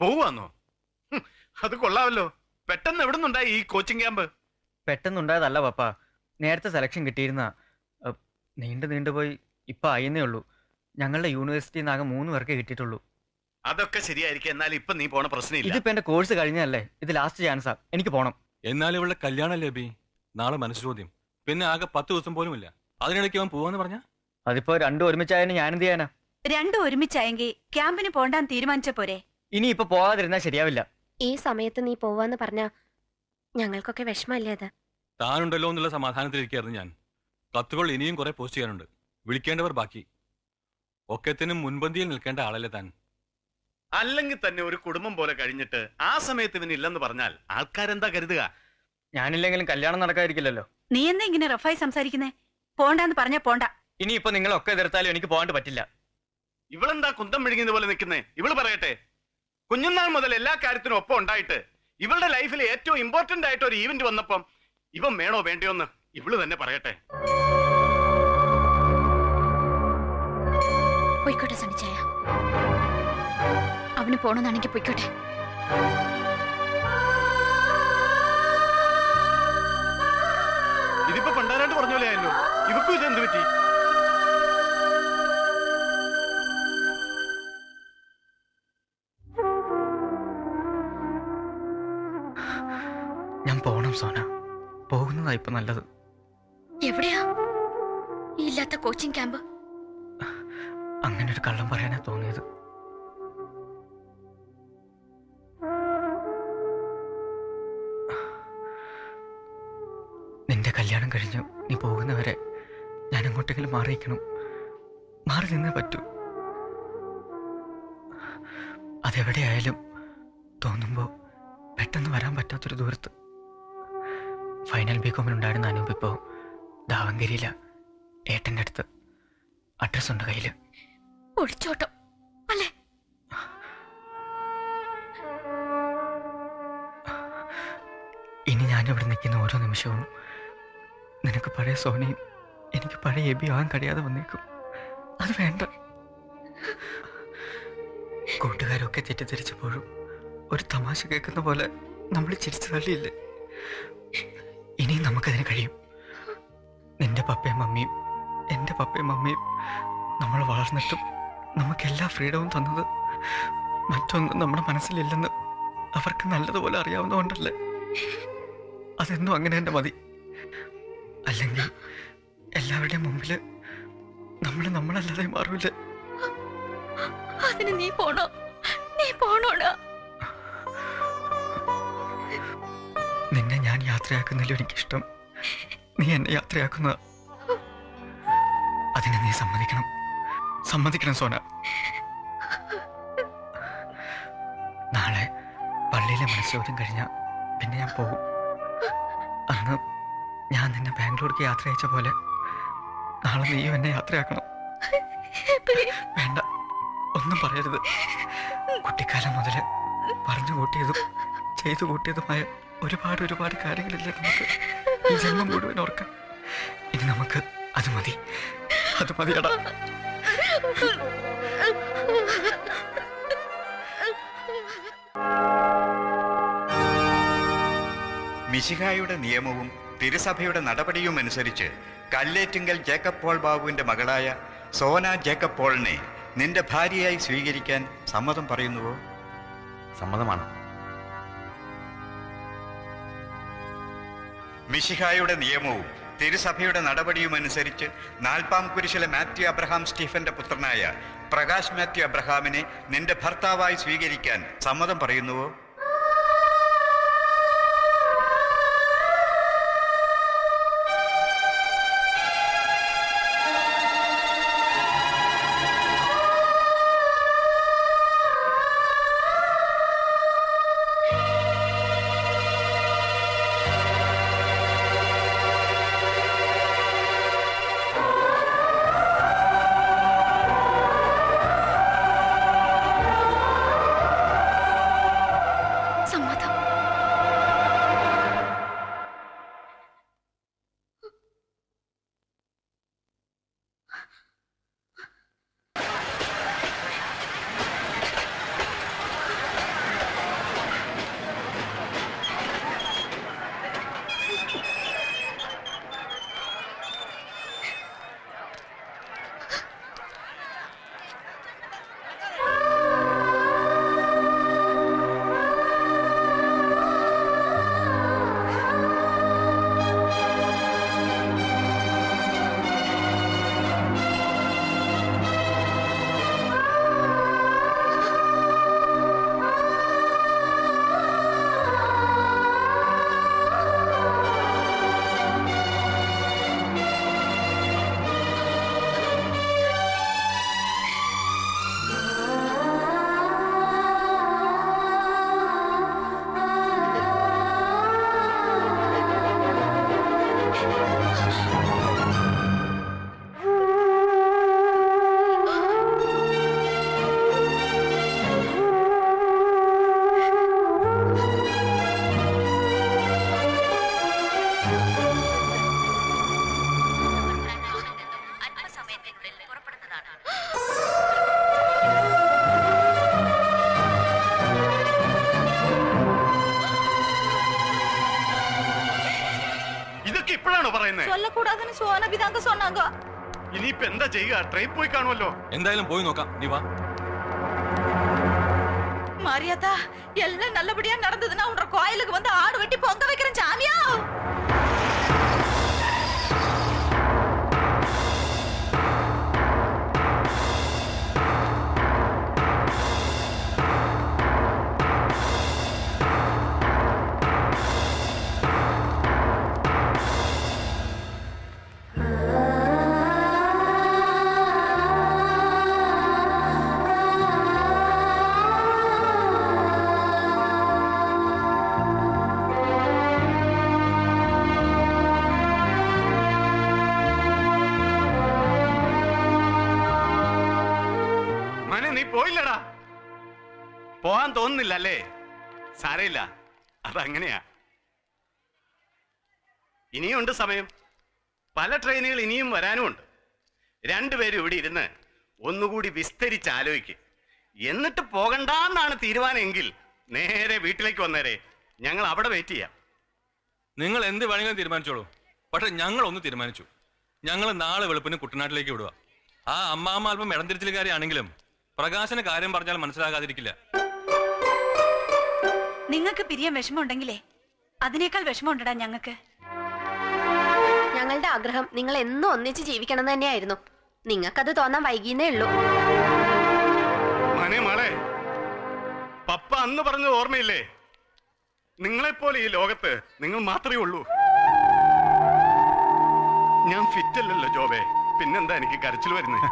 പോവാന്നോ? അത് കൊള്ളാമല്ലോ പെട്ടെന്ന് എവിടെ നിന്നുണ്ടായി ഈ കോച്ചിങ് ക്യാമ്പ്? പെട്ടെന്നുണ്ടായതല്ല പപ്പ. നേരത്തെ സെലക്ഷൻ കിട്ടിയിരുന്ന നീണ്ടു നീണ്ടുപോയി ഇപ്പൊ ആയെന്നേ ഉള്ളൂ. ഞങ്ങളുടെ യൂണിവേഴ്സിറ്റി നിന്ന് ആകെ മൂന്ന് പേർക്കേ കിട്ടിയിട്ടുള്ളൂ. അതൊക്കെ ശരിയായിരിക്കും. എന്നാൽ ഇപ്പൊ നീ പോണ പ്രശ്നമില്ല. ഇതിപ്പോ എന്റെ കോഴ്സ് കഴിഞ്ഞല്ലേ ഇത് ലാസ്റ്റ് ചാൻസാ എനിക്ക് പോണം. എന്നാൽ ഇവളുടെ കല്യാണല്ലേ ബി നാളെ മനസ്സ് ചോദ്യം പിന്നെ ആകെ പത്ത് ദിവസം പോലും ഇല്ല അതിനിടയ്ക്ക് അവൻ പോവാന്ന് പറഞ്ഞ? അതിപ്പോ രണ്ടും ഒരുമിച്ചായതിന് ഞാൻ എന്ത് ചെയ്യാനാ? രണ്ടും ഒരുമിച്ചായെങ്കിൽ ക്യാമ്പിന് പോണ്ടാൻ തീരുമാനിച്ച പോരെ. ഇനി ഇപ്പൊ പോവാതിരുന്നാ ശരിയാവില്ല. ഈ സമയത്ത് നീ പോവാന്ന് പറഞ്ഞ ഞങ്ങൾക്കൊക്കെ വിഷമല്ലേ അത്? താനുണ്ടല്ലോ എന്നുള്ള സമാധാനത്തിലിരിക്കുന്നു ഞാൻ. കത്തുകൾ ഇനിയും കുറെ പോസ്റ്റ് ചെയ്യാനുണ്ട്. വിളിക്കേണ്ടവർ ബാക്കി. ഒക്കത്തിനും മുൻപന്തിയിൽ നിൽക്കേണ്ട ആളല്ലേ താൻ. അല്ലെങ്കിൽ തന്നെ ഒരു കുടുംബം പോലെ കഴിഞ്ഞിട്ട് ആ സമയത്ത് ഇവനില്ലെന്ന് പറഞ്ഞാൽ ആൾക്കാരെന്താ കരുതുക? ഞാനില്ലെങ്കിലും കല്യാണം നടക്കാതിരിക്കില്ലല്ലോ. നീ എന്താ ഇങ്ങനെ റഫായി സംസാരിക്കുന്നേ? പോണ്ടാന്ന് പറഞ്ഞാ പോണ്ട. ഇനി ഇപ്പൊ നിങ്ങളൊക്കെ എതിർത്താലും എനിക്ക് പോകാണ്ട് പറ്റില്ല. ഇവളെന്താ കുന്തം മെഴുകുന്ന പോലെ നിൽക്കുന്നേ? ഇവൾ പറയട്ടെ. കുഞ്ഞുനാൾ മുതൽ എല്ലാ കാര്യത്തിനും ഒപ്പം ഉണ്ടായിട്ട് ഇവളുടെ ലൈഫിൽ ഏറ്റവും ഇമ്പോർട്ടന്റ് ആയിട്ട് ഒരു ഈവന്റ് വന്നപ്പം ഇവൻ വേണോ വേണ്ടയോന്ന് ഇവൾ തന്നെ പറയട്ടെ. പോയിക്കോട്ടെ സണിച്ചായ അവന് പോണെന്നാണെങ്കിൽ പോയിക്കോട്ടെ. ഇതിപ്പോ പണ്ടാരായിട്ട് പറഞ്ഞ പോലെ ആയല്ലോ. ഇവക്കും ഇത് എന്ത് പറ്റി? സോന. പോകുന്നതാ ഇപ്പൊ നല്ലത്. എവിടെയാ? ഇല്ലാത്ത കോച്ചിങ് ക്യാമ്പ്? അങ്ങനെ ഒരു കള്ളം പറയാനാ തോന്നിയത്. നിന്റെ കല്യാണം കഴിഞ്ഞു. നീ പോകുന്നവരെ ഞാൻ എങ്ങോട്ടെങ്കിലും മാറിയിക്കണം മാറി നിന്നേ പറ്റൂ. അതെവിടെയായാലും തോന്നുമ്പോ പെട്ടെന്ന് വരാൻ പറ്റാത്തൊരു ദൂരത്ത്. ഫൈനൽ ബി കോമിനുണ്ടായിരുന്ന അനൂപ് ഇപ്പോൾ ദാവങ്കരിയില ഏട്ടന്റെ അടുത്ത് അഡ്രസ് ഉണ്ട് കയ്യിൽ ഒളിച്ചോട്ടം. അല്ലേ? ഇനി ഞാനിവിടെ നിൽക്കുന്ന ഓരോ നിമിഷവും നിനക്ക് പഴയ സോനയും എനിക്ക് പഴയ എബി ആകാൻ കഴിയാതെ വന്നേക്കും. അത് വേണ്ട. കൂട്ടുകാരൊക്കെ തെറ്റിദ്ധരിച്ചപ്പോഴും ഒരു തമാശ കേൾക്കുന്ന പോലെ നമ്മൾ ചിരിച്ചു തള്ളിയില്ലേ? ഇനിയും നമുക്കതിന് കഴിയും. നിന്റെ പപ്പയും മമ്മിയും എന്റെ പപ്പയും മമ്മിയും നമ്മൾ വളർന്നിട്ടും നമുക്കെല്ലാ ഫ്രീഡവും തന്നത് മറ്റൊന്നും നമ്മുടെ മനസ്സിലില്ലെന്ന് അവർക്ക് നല്ലതുപോലെ അറിയാവുന്നതുകൊണ്ടല്ലേ? അതെന്നും അങ്ങനെ തന്നെ മതി. അല്ലെങ്കിൽ എല്ലാവരുടെയും മുമ്പിൽ നമ്മൾ നമ്മളല്ലാതെ മാറൂലേ അതിന് നീ പോണോ? നീ പോണോടാ. നിന്നെ ഞാൻ യാത്രയാക്കുന്നതിലും എനിക്കിഷ്ടം. നീ എന്നെ യാത്രയാക്കുന്ന അതിനെ നീ സമ്മതിക്കണം. സമ്മതിക്കണം സോന. നാളെ പള്ളിയിലെ മനസ്സോദ്യം കഴിഞ്ഞ പിന്നെ ഞാൻ പോകും അന്ന് ഞാൻ നിന്നെ ബാംഗ്ലൂർക്ക് യാത്ര അയച്ച പോലെ നാളെ നീയും എന്നെ യാത്രയാക്കണം. വേണ്ട. ഒന്നും പറയരുത്. കുട്ടിക്കാലം മുതൽ പറഞ്ഞു കൂട്ടിയതും ചെയ്തു കൂട്ടിയതുമായ ഒരുപാട് ഒരുപാട് കാര്യങ്ങളില്ല നമുക്ക് ഈ ജന്മം മുഴുവൻ ഓർക്കാം. ഇനി നമുക്ക് അത് മതി. അത് മതിയടാ. മിശിഹായുടെ നിയമവും തിരുസഭയുടെ നടപടിയും അനുസരിച്ച് കല്ലേറ്റിങ്കൽ ജേക്കബ് പോൾ ബാബുവിന്റെ മകളായ സോന ജേക്കബ് പോളിനെ നിന്റെ ഭാര്യയായി സ്വീകരിക്കാൻ സമ്മതം പറയുന്നുവോ? സമ്മതമാണ്? മിശിഹായുടെ നിയമവും തിരുസഭയുടെ നടപടിയും അനുസരിച്ച് നാൽപ്പാം കുരിശിലെ മാത്യു അബ്രഹാം സ്റ്റീഫന്റെ പുത്രനായ പ്രകാശ് മാത്യു അബ്രഹാമിനെ നിന്റെ ഭർത്താവായി സ്വീകരിക്കാൻ സമ്മതം പറയുന്നുവോ? സത്യമാണോ പറയുന്നത് சொல்லக்கூடாதுன்னு சோனபி தாங்க சொன்னாங்க ഇനിയിപ്പോ എന്താ ചെയ്യുക ട്രെയിൻ പോയി കാണുമല്ലോ എന്തായാലും പോയി നോക്കാം നീ വാ மாரியாத்தா எல்லாம் நல்லபடியா நடந்ததுன்னா உன்ற கோயிலுக்கு வந்து ஆடு வெட்டி பொங்க வைக்கிறேன் പോയില്ലടാ. പോവാൻ തോന്നുന്നില്ല അല്ലേ സാരയില്ല അതങ്ങനെയാ. ഇനിയുണ്ട് സമയം. പല ട്രെയിനുകൾ ഇനിയും വരാനുമുണ്ട്. രണ്ടുപേരും ഇവിടെ ഇരുന്ന് ഒന്നുകൂടി വിസ്തരിച്ച് ആലോചിക്കും എന്നിട്ട് പോകണ്ടെന്നാണ് തീരുമാനമെങ്കിൽ നേരെ വീട്ടിലേക്ക് വന്നേരെ. ഞങ്ങൾ അവിടെ വെയിറ്റ് ചെയ്യാം. നിങ്ങൾ എന്ത് വേണമെങ്കിലും തീരുമാനിച്ചോളൂ. പക്ഷെ ഞങ്ങൾ ഒന്ന് തീരുമാനിച്ചു. ഞങ്ങൾ നാളെ വെളുപ്പിന് കുട്ടനാട്ടിലേക്ക് വിടുക. ആ അമ്മാമ്മ അല്പം ഇടംതിരിച്ചിലുകാരിയാണെങ്കിലും പ്രകാശന് കാര്യം പറഞ്ഞാൽ മനസ്സിലാകാതിരിക്കില്ല. നിങ്ങൾക്ക് പിരിയാൻ വിഷമമുണ്ടെങ്കിലേ അതിനേക്കാൾ വിഷമമുണ്ടടാ ഞങ്ങൾക്ക്. ഞങ്ങളുടെ ആഗ്രഹം നിങ്ങൾ എന്നും ഒന്നിച്ച് ജീവിക്കണം എന്ന് തന്നെയായിരുന്നു. നിങ്ങൾക്കത് തോന്നാൻ വൈകിയെന്നേ ഉള്ളൂ. മനെ മോളെ പപ്പ അന്ന് പറഞ്ഞത് ഓർമ്മയില്ലേ? നിങ്ങളെപ്പോലെ ഈ ലോകത്ത് നിങ്ങൾ മാത്രമേ ഉള്ളൂ. ഞാൻ ഫിറ്റ് അല്ലല്ലോ ജോബേ. പിന്നെന്താ എനിക്ക് കരച്ചിൽ വരുന്നത്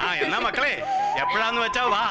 ആ എന്നാ മക്കളെ എപ്പോഴാന്ന് വെച്ചാ വാ.